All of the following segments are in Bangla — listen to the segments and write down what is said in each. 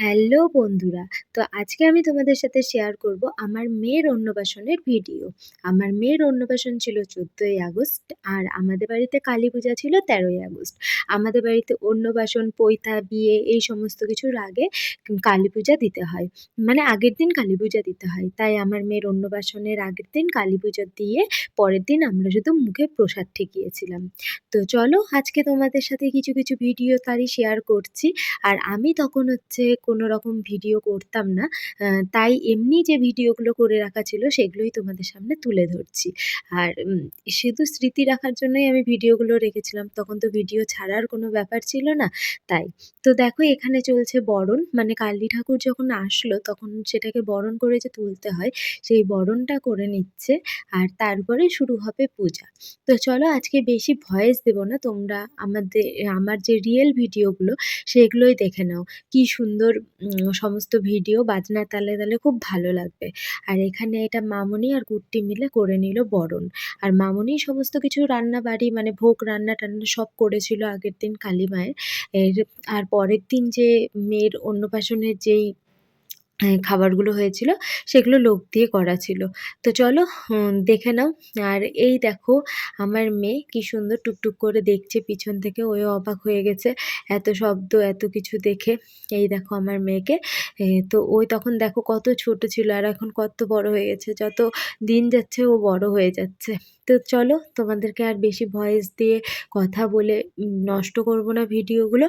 হ্যালো বন্ধুরা! তো আজকে আমি তোমাদের সাথে শেয়ার করব আমার মেয়ের অন্নপ্রাশনের ভিডিও। আমার মেয়ের অন্নপ্রাশন ছিল ১৪ই আগস্ট আর আমাদের বাড়িতে কালী পূজা ছিল ১৩ই আগস্ট। আমাদের বাড়িতে অন্নপ্রাশন, পৈতা, বিয়ে এই সমস্ত কিছুর আগে কালী পূজা দিতে হয়। মানে আগের দিন কালী পূজা দিতে হয়। তাই আমার মেয়ের অন্নপ্রাশনের আগের দিন কালী পূজা দিয়ে পরের দিন আমরা শুধু মুখে প্রসাদ ঠেকিয়েছিলাম। তো চলো আজকে তোমাদের সাথে কিছু, কিছু ভিডিও তারই শেয়ার করছি। আর আমি তখন হচ্ছে কোনো রকম ভিডিও করতাম না। তাই এমনি যে ভিডিওগুলো করে রাখা ছিল সেগুলোই তোমাদের সামনে তুলে ধরছি। আর শুধু স্মৃতি রাখার জন্যই আমি ভিডিওগুলো রেখেছিলাম। তখন তো ভিডিও ছাড়ার কোনো ব্যাপার ছিল না, তাই। তো দেখো এখানে চলছে বরণ মানে কালী ঠাকুর যখন আসলো তখন সেটাকে বরণ করে যে তুলতে হয়, সেই বরণটা করে নিচ্ছে আর তারপরে শুরু হবে পূজা। তো চলো আজকে বেশি ভয়েস দেব না, তোমরা আমাদের, আমার যে রিয়েল ভিডিওগুলো সেগুলোই দেখে নাও। কি সুন্দর সমস্ত ভিডিও বাজনা তালে, তালে খুব ভালো লাগবে। আর এখানে এটা মামনি আর কুট্টি মিলে করে নিল বরণ। আর মামনি সমস্ত কিছু রান্না বাড়ি মানে ভোগ রান্না-টান্না সব করেছিল আগের দিন কালী মায়ের। আর পরের দিন যে মেয়ের অন্নপ্রাশনের যেই খাবারগুলো হয়েছিল, সেগুলো লোক দিয়ে করা ছিল। তো চলো দেখে নাও। আর এই দেখো, আমার মেয়ে কি সুন্দর টুকটুক করে দেখছে, পিছন থেকে ওও অবাক হয়ে গেছে, এত শব্দ, এত কিছু দেখে। এই দেখো আমার মেয়েকে তো ওই তখন দেখো কত ছোট ছিল, আর এখন কত বড় হয়ে গেছে। যত দিন যাচ্ছে ও বড় হয়ে যাচ্ছে। তো চলো, তোমাদেরকে আর বেশি ভয়েস দিয়ে কথা বলে নষ্ট করব না ভিডিওগুলো।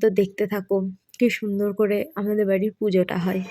তো দেখতে থাকো। কি সুন্দর করে আমাদের বাড়ির পুজোটা হয়।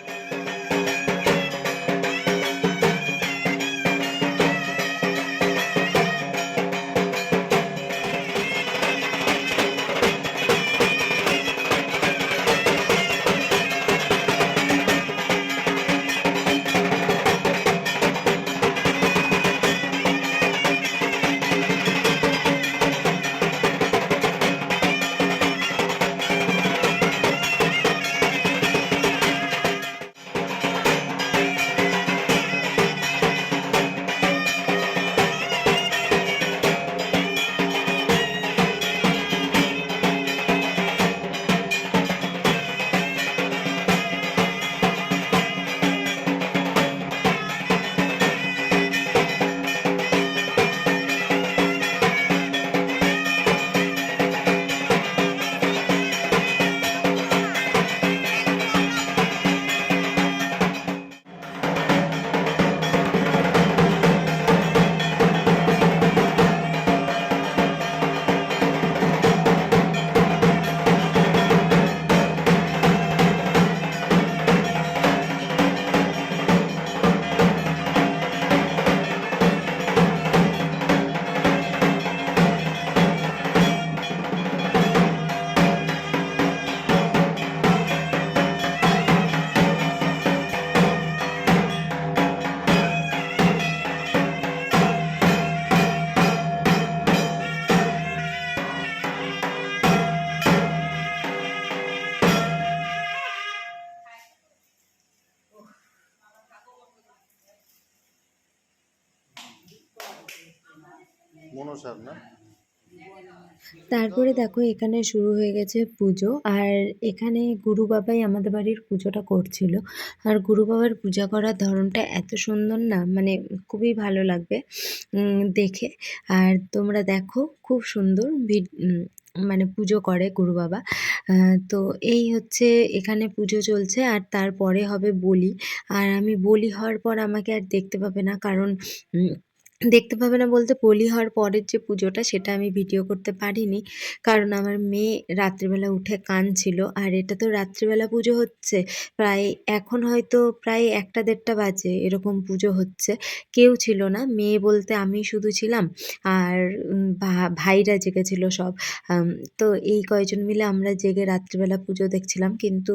মনসার না? তারপরে দেখো, এখানে শুরু হয়ে গেছে পুজো। আর এখানে গুরু বাবাই আমাদের বাড়ির পুজোটা করছিল। আর গুরু বাবার পূজা করার ধরনটা এত সুন্দর না মানে খুবই ভালো লাগবে দেখে। আর তোমরা দেখো, খুব সুন্দর মানে পুজো করে গুরু বাবা। তো এই হচ্ছে এখানে পুজো চলছে, আর তারপরে হবে বলি। আর আমি বলি হওয়ার পর আমাকে আর দেখতে পাবে না, কারণ দেখতে পাবে না বলতে বলি হওয়ার পরের যে পুজোটা সেটা আমি ভিডিও করতে পারিনি। কারণ আমার মেয়ে রাত্রিবেলা উঠে কাঁদছিল। আর এটা তো রাত্রিবেলা পুজো হচ্ছে। প্রায় এখন হয়তো প্রায় একটা দেড়টা বাজে এরকম পুজো হচ্ছে। কেউ ছিল না। মেয়ে বলতে আমি শুধু ছিলাম। আর ভাইরা জেগেছিল সব। তো এই কয়জন মিলে আমরা জেগে রাত্রিবেলা পুজো দেখছিলাম। কিন্তু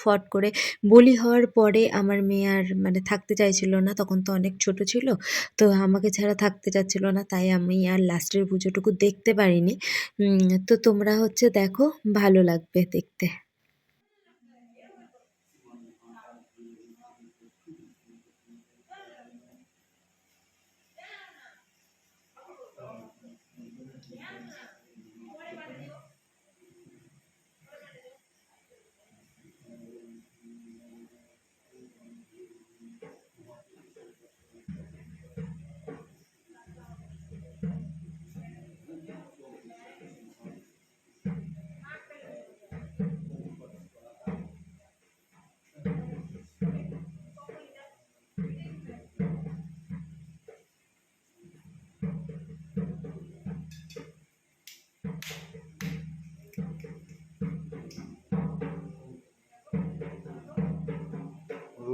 ফট করে বলি হওয়ার পরে আমার মেয়ে আর মানে থাকতে চাইছিল না। তখন তো অনেক ছোট ছিল। তো আমাকে ছাড়া থাকতে চাচ্ছিল না, তাই আমি আর লাস্টের পুজোটুকু দেখতে পারিনি। তো তোমরা হচ্ছে দেখো, ভালো লাগবে দেখতে।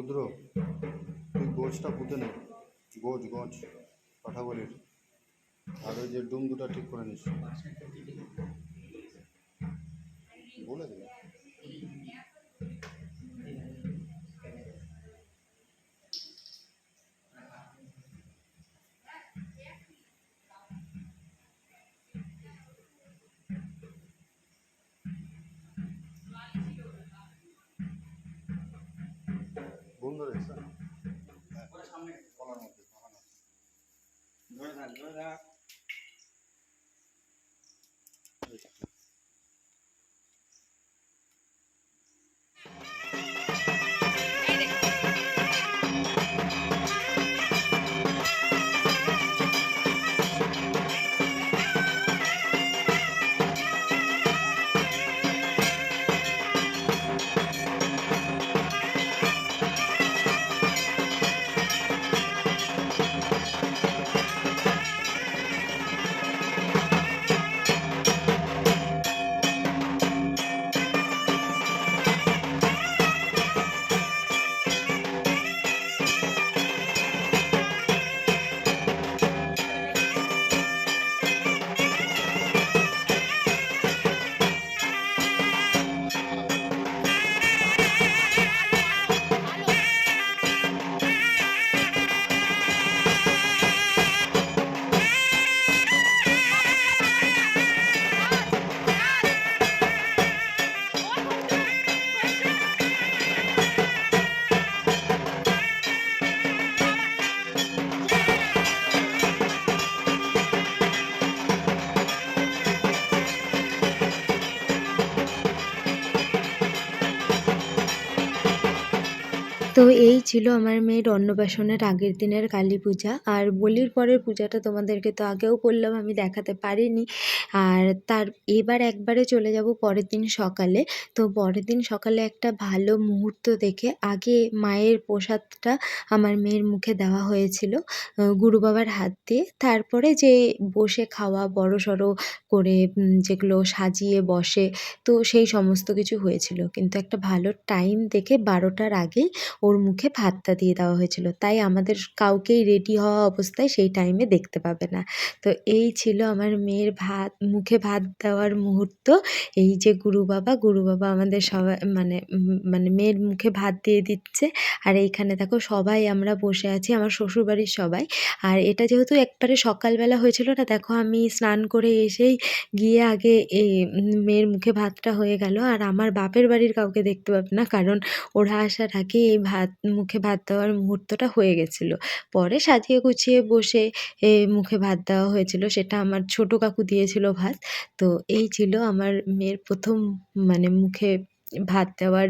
রুদ্র তুই গোছটা পুঁতে নে। গোছ গোছ কথা বলিস আর ওই যে ডুম দুটা ঠিক করে নিস। বলে দে। বন্ধ থাক ধরে কলার তো এই ছিল আমার মেয়ের অন্নপ্রাশনের আগের দিনের কালী পূজা। আর বলির পরের পূজাটা তোমাদেরকে তো আগেও বললাম, আমি দেখাতে পারিনি। আর তার এবার একবারে চলে যাব পরের দিন সকালে। তো পরের দিন সকালে একটা ভালো মুহূর্ত দেখে আগে মায়ের প্রসাদটা আমার মেয়ের মুখে দেওয়া হয়েছিল গুরু বাবার হাত দিয়ে। তারপরে যে বসে খাওয়া বড় সড়ো করে যেগুলো সাজিয়ে বসে, তো সেই সমস্ত কিছু হয়েছিল। কিন্তু একটা ভালো টাইম দেখে বারোটার আগেই ওর মুখে ভাতটা দিয়ে দেওয়া হয়েছিল। তাই আমাদের কাউকেই রেডি হওয়া অবস্থায় সেই টাইমে দেখতে পাবে না। তো এই ছিল আমার মেয়ের ভাত, মুখে ভাত দেওয়ার মুহূর্ত। এই যে গুরু বাবা গুরু বাবা আমাদের সবাই মানে মানে মেয়ের মুখে ভাত দিয়ে দিচ্ছে। আর এইখানে দেখো সবাই আমরা বসে আছি, আমার শ্বশুরবাড়ির সবাই। আর এটা যেহেতু একবারে সকালবেলা হয়েছিল না, দেখো আমি স্নান করে এসেই গিয়ে আগে এই মেয়ের মুখে ভাতটা হয়ে গেল। আর আমার বাপের বাড়ির কাউকে দেখতে পাবে না, কারণ ওরা আসার আগে এই ভাত মুখে ভাত দেওয়ার মুহূর্তটা হয়ে গেছিল। পরে সাজিয়ে গুছিয়ে বসে, এ, মুখে ভাত দেওয়া হয়েছিল। সেটা আমার ছোটো কাকু দিয়েছিল ভাত। তো এই ছিল আমার মেয়ের প্রথম মানে মুখে ভাত দেওয়ার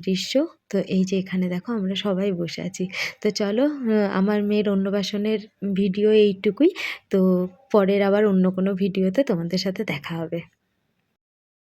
দৃশ্য। তো এই যে এখানে দেখো আমরা সবাই বসে আছি। তো চলো আমার মেয়ের অন্নপ্রাশনের ভিডিও এইটুকুই। তো পরের আবার অন্য কোনো ভিডিওতে তোমাদের সাথে দেখা হবে।